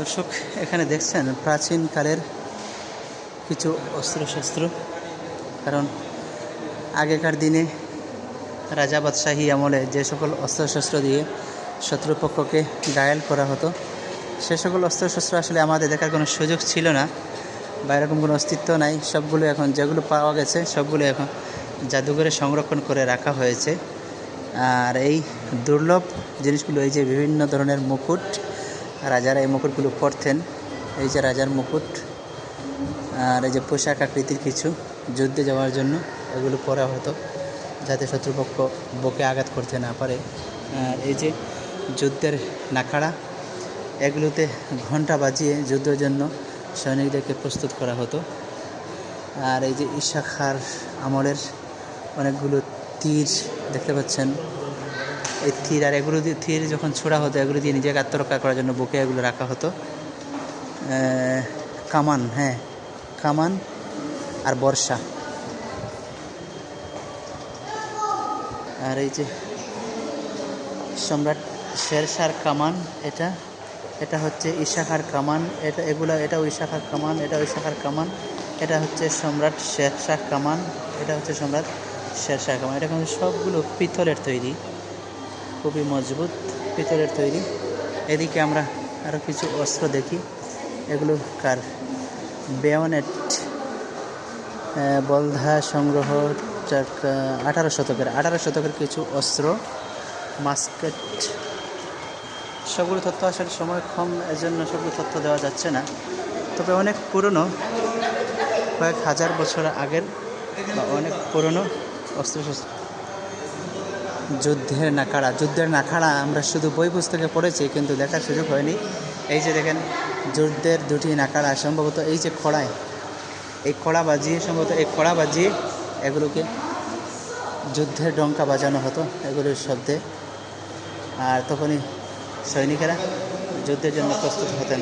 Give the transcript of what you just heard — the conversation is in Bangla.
দর্শক, এখানে দেখছেন প্রাচীনকালের কিছু অস্ত্রশস্ত্র, কারণ আগেকার দিনে রাজা বাদশাহী আমলে যে সকল অস্ত্রশস্ত্র দিয়ে শত্রুপক্ষকে ঘায়াল করা হতো, সে সকল অস্ত্রশস্ত্র আসলে আমাদের দেখার কোনো সুযোগ ছিল না, বা এরকম কোনো অস্তিত্ব নাই। সবগুলো এখন, যেগুলো পাওয়া গেছে, সবগুলো এখন জাদুঘরে সংরক্ষণ করে রাখা হয়েছে। আর এই দুর্লভ জিনিসগুলো, এই যে বিভিন্ন ধরনের মুকুট রাজারা এই মুকুটগুলো পরতেন। এই যে রাজার মুকুট আর এই যে পোশাক আকৃতির কিছু যুদ্ধে যাওয়ার জন্য এগুলো পরা হতো যাতে শত্রুপক্ষ বকে আঘাত করতে না পারে। আর এই যে যুদ্ধের নাখাড়া, এগুলোতে ঘণ্টা বাজিয়ে যুদ্ধের জন্য সৈনিকদেরকে প্রস্তুত করা হতো। আর এই যে ঈশাখার আমলের অনেকগুলো তীর দেখতে পাচ্ছেন। এই থির আর এগুলো দিয়ে থির যখন ছোড়া হতো, এগুলো দিয়ে নিজেকে আত্মরক্ষা করার জন্য বুকে এগুলো রাখা হতো। কামান হ্যাঁ কামান আর বর্ষা। আর এই যে সম্রাট শেরশার কামান, এটা এটা হচ্ছে ইশাখার কামান, এটা এগুলো, এটাও ইশাখার কামান এটা ইশাখার কামান, এটা হচ্ছে সম্রাট শেরশাহ কামান, এটা হচ্ছে সম্রাট শেরশাহ কামান, এটা কিন্তু সবগুলো পিতলের তৈরি। খুবই মজবুত পিতলের তৈরি। এদিকে আমরা আরও কিছু অস্ত্র দেখি। এগুলো কার? বেয়নেট বলধা সংগ্রহ আঠারো শতকের আঠারো শতকের কিছু অস্ত্র, মাস্কেট, সবগুলো তথ্য আসলে সময় কম, এজন্য সবগুলো তথ্য দেওয়া যাচ্ছে না। তবে অনেক পুরনো, কয়েক হাজার বছর আগের বা অনেক পুরনো অস্ত্রশস্ত্র। যুদ্ধের নাখাড়া যুদ্ধের নাখাড়া আমরা শুধু বই পুস্তকে পড়েছি, কিন্তু দেখার সুযোগ হয়নি। এই যে দেখেন, যুদ্ধের দুটি নাখাড়া, সম্ভবত এই যে খড়ায়, এই খড়া বাজিয়ে, সম্ভবত এই খড়া বাজিয়ে এগুলোকে যুদ্ধের ডঙ্কা বাজানো হতো, এগুলোর শব্দে। আর তখনই সৈনিকেরা যুদ্ধের জন্য প্রস্তুত হতেন।